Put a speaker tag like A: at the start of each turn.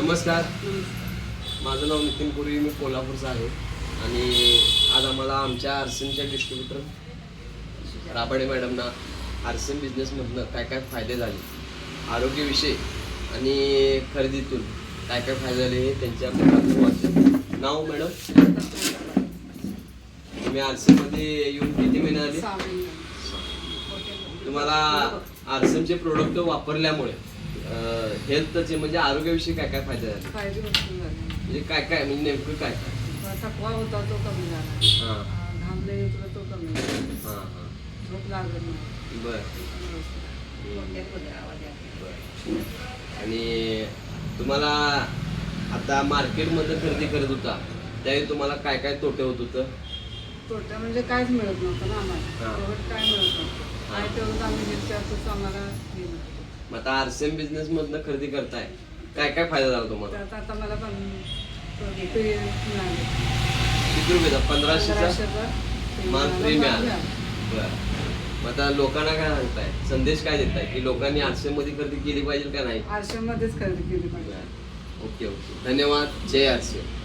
A: नमस्कार. माझं नाव नितीन पुरी मी कोल्हापूरचा आहे. आणि आज आम्हाला आमच्या आरसीएमच्या डिस्ट्रीब्युटर राबाडे मॅडमना आरसीएम बिझनेसमधनं काय काय फायदे झाले आरोग्यविषयी आणि खरेदीतून काय काय फायदे झाले हे त्यांच्या वाचले नाव मॅडम? तुम्ही आरसीएममध्ये येऊन किती महिने आले तुम्हाला आरसीएमचे प्रोडक्ट वापरल्यामुळे हेल्थचे म्हणजे आरोग्याविषयी काय काय फायदे झाले?
B: फायदे भरपूर झाले.
A: म्हणजे काय काय म्हणजे नेमकं काय काय?
B: थकवा होता तो कमी झाला.
A: हां.
B: घामले होता तो कमी झाला.
A: हां हां.
B: झोप लागत नाही.
A: बर. आणि तुम्हाला आता मार्केटमध्ये खरेदी करत होता त्यावेळी तुम्हाला काय काय तोटे होत होतं?
B: तोट्या म्हणजे काहीच मिळत नव्हतं ना
A: हा.
B: आम्हाला काय मिळत नव्हतं. काय तेवढं आम्ही घेतलं असंच आम्हाला हे.
A: आता आरसीएम बिझनेस मधनं खरेदी करताय काय काय फायदा झाला तुम्हाला?
B: त्यात आता मला पण पे मिळाले.
A: किती रुपयाचा पंधराशेचा?
B: पंधराशेचा. ते
A: माल
B: मिळालं.
A: फ्री मिळाला
B: मिळालं.
A: बरं. मग आता लोकांना काय सांगताय? संदेश काय देताय? की लोकांनी आरसीएममध्ये खरेदी केली पाहिजे का नाही?
B: आरशामध्येच खरेदी केली पाहिजे.
A: Okay okay. धन्यवाद. जय आरसीएम